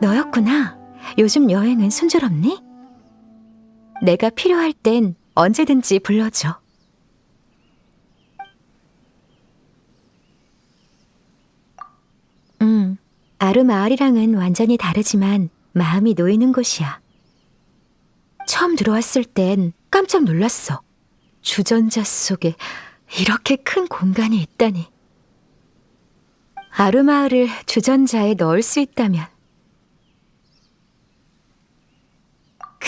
너였구나. 요즘 여행은 순조롭니? 내가 필요할 땐 언제든지 불러줘. 음, 아르마을이랑은 완전히 다르지만 마음이 놓이는 곳이야. 처음 들어왔을 땐 깜짝 놀랐어. 주전자 속에 이렇게 큰 공간이 있다니. 아르마을을 주전자에 넣을 수 있다면.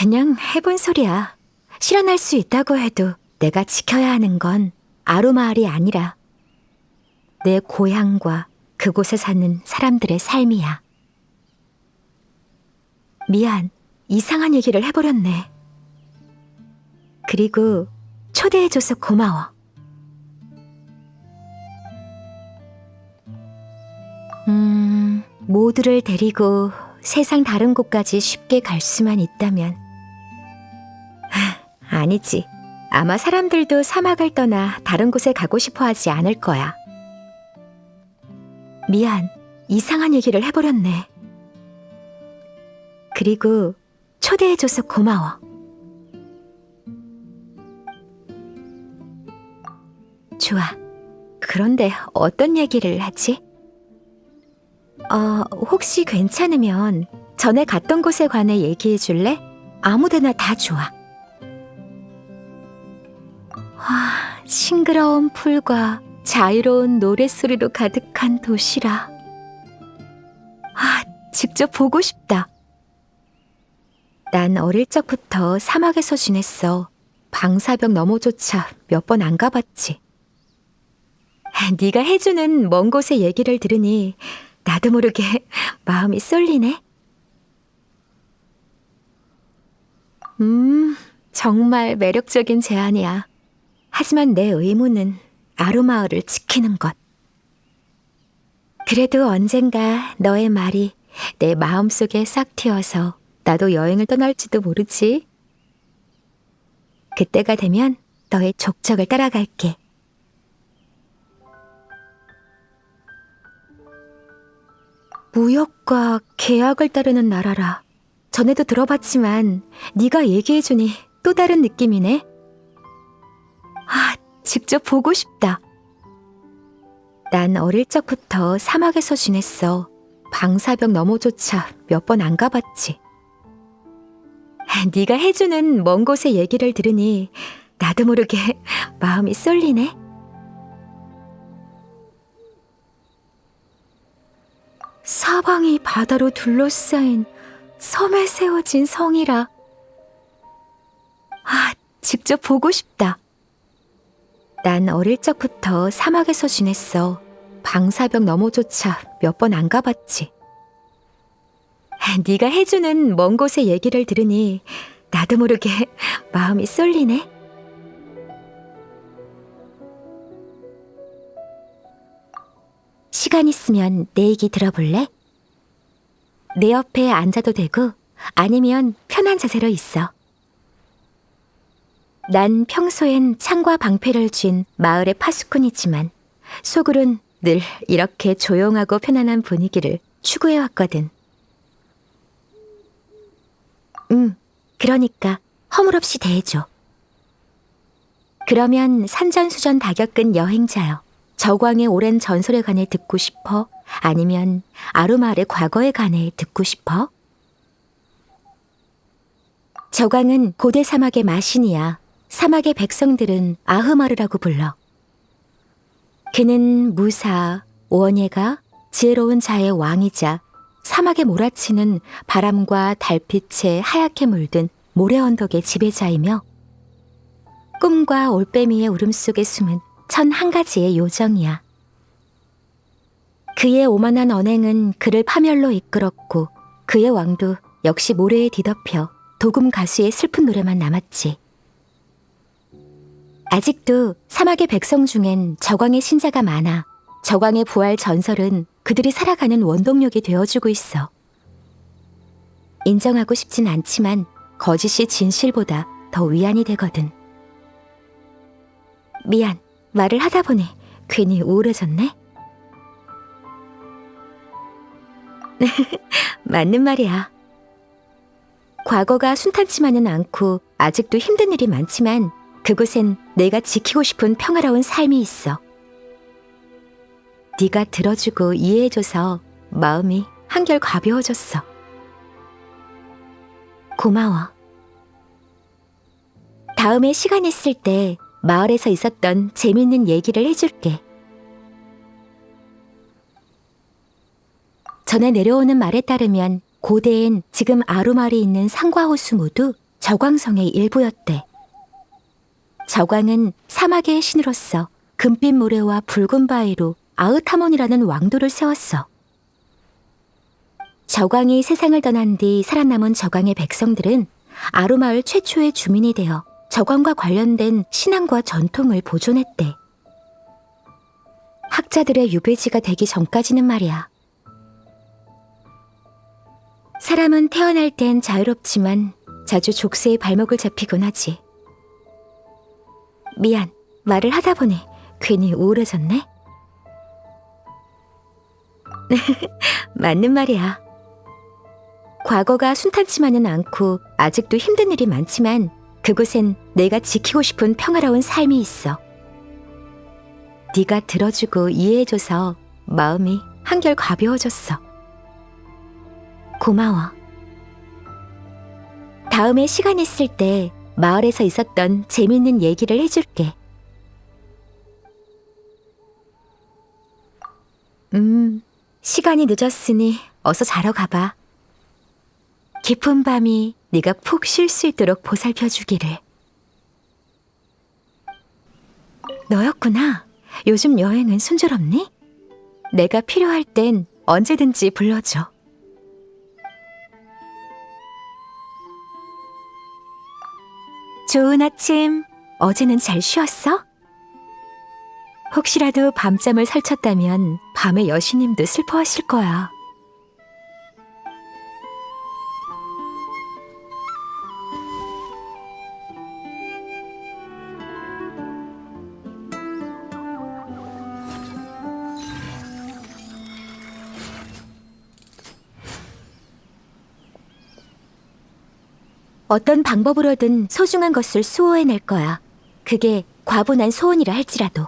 그냥 해본 소리야. 실현할 수 있다고 해도 내가 지켜야 하는 건 아르마을이 아니라 내 고향과 그곳에 사는 사람들의 삶이야. 미안, 이상한 얘기를 해버렸네. 그리고 초대해줘서 고마워. 음, 모두를 데리고 세상 다른 곳까지 쉽게 갈 수만 있다면. 하, 아니지. 아마 사람들도 사막을 떠나 다른 곳에 가고 싶어 하지 않을 거야. 미안, 이상한 얘기를 해버렸네. 그리고 초대해줘서 고마워. 좋아. 그런데 어떤 얘기를 하지? 어, 혹시 괜찮으면 전에 갔던 곳에 관해 얘기해 줄래? 아무 데나 다 좋아. 와, 싱그러운 풀과 자유로운 노랫소리로 가득한 도시라. 아, 직접 보고 싶다. 난 어릴 적부터 사막에서 지냈어. 방사벽 너머조차 몇 번 안 가봤지. 네가 해주는 먼 곳의 얘기를 들으니 나도 모르게 마음이 쏠리네. 음, 정말 매력적인 제안이야. 하지만 내 의무는 아루마을을 지키는 것. 그래도 언젠가 너의 말이 내 마음속에 싹 튀어서 나도 여행을 떠날지도 모르지. 그때가 되면 너의 족적을 따라갈게. 무역과 계약을 따르는 나라라. 전에도 들어봤지만 네가 얘기해주니 또 다른 느낌이네. 아, 직접 보고 싶다. 난 어릴 적부터 사막에서 지냈어. 방사벽 너머조차 몇 번 안 가봤지. 네가 해주는 먼 곳의 얘기를 들으니 나도 모르게 마음이 쏠리네. 사방이 바다로 둘러싸인 섬에 세워진 성이라. 아, 직접 보고 싶다. 난 어릴 적부터 사막에서 지냈어. 방사벽 너머조차 몇 번 안 가봤지. 네가 해주는 먼 곳의 얘기를 들으니 나도 모르게 마음이 쏠리네. 시간 있으면 내 얘기 들어볼래? 내 옆에 앉아도 되고 아니면 편한 자세로 있어. 난 평소엔 창과 방패를 쥔 마을의 파수꾼이지만 속으론 늘 이렇게 조용하고 편안한 분위기를 추구해왔거든. 응, 그러니까 허물없이 대해줘. 그러면 산전수전 다 겪은 여행자여. 저광의 오랜 전설에 관해 듣고 싶어? 아니면 아루마을의 과거에 관해 듣고 싶어? 저광은 고대 사막의 마신이야. 사막의 백성들은 아흐마르라고 불러. 그는 무사, 원예가 지혜로운 자의 왕이자 사막에 몰아치는 바람과 달빛에 하얗게 물든 모래 언덕의 지배자이며 꿈과 올빼미의 울음 속에 숨은 천 한 가지의 요정이야. 그의 오만한 언행은 그를 파멸로 이끌었고 그의 왕도 역시 모래에 뒤덮여 도금 가수의 슬픈 노래만 남았지. 아직도 사막의 백성 중엔 저광의 신자가 많아 저광의 부활 전설은 그들이 살아가는 원동력이 되어주고 있어. 인정하고 싶진 않지만 거짓이 진실보다 더 위안이 되거든. 미안, 말을 하다 보니 괜히 우울해졌네. 맞는 말이야. 과거가 순탄치만은 않고 아직도 힘든 일이 많지만 그곳엔 내가 지키고 싶은 평화로운 삶이 있어. 네가 들어주고 이해해줘서 마음이 한결 가벼워졌어. 고마워. 다음에 시간 있을 때 마을에서 있었던 재밌는 얘기를 해줄게. 전에 내려오는 말에 따르면 고대엔 지금 아루마을에 있는 상과 호수 모두 저광성의 일부였대. 저광은 사막의 신으로서 금빛 모래와 붉은 바위로 아으타몬이라는 왕도를 세웠어. 저광이 세상을 떠난 뒤 살아남은 저광의 백성들은 아루마을 최초의 주민이 되어 저광과 관련된 신앙과 전통을 보존했대. 학자들의 유배지가 되기 전까지는 말이야. 사람은 태어날 땐 자유롭지만 자주 족쇄의 발목을 잡히곤 하지. 미안, 말을 하다 보니 괜히 우울해졌네. 맞는 말이야. 과거가 순탄치만은 않고 아직도 힘든 일이 많지만 그곳엔 내가 지키고 싶은 평화로운 삶이 있어. 네가 들어주고 이해해줘서 마음이 한결 가벼워졌어. 고마워. 다음에 시간 있을 때 마을에서 있었던 재밌는 얘기를 해줄게. 음, 시간이 늦었으니 어서 자러 가봐. 깊은 밤이 네가 푹 쉴 수 있도록 보살펴 주기를. 너였구나. 요즘 여행은 순조롭니? 내가 필요할 땐 언제든지 불러줘. 좋은 아침. 어제는 잘 쉬었어? 혹시라도 밤잠을 설쳤다면 밤에 여신님도 슬퍼하실 거야. 어떤 방법으로든 소중한 것을 수호해낼 거야. 그게 과분한 소원이라 할지라도.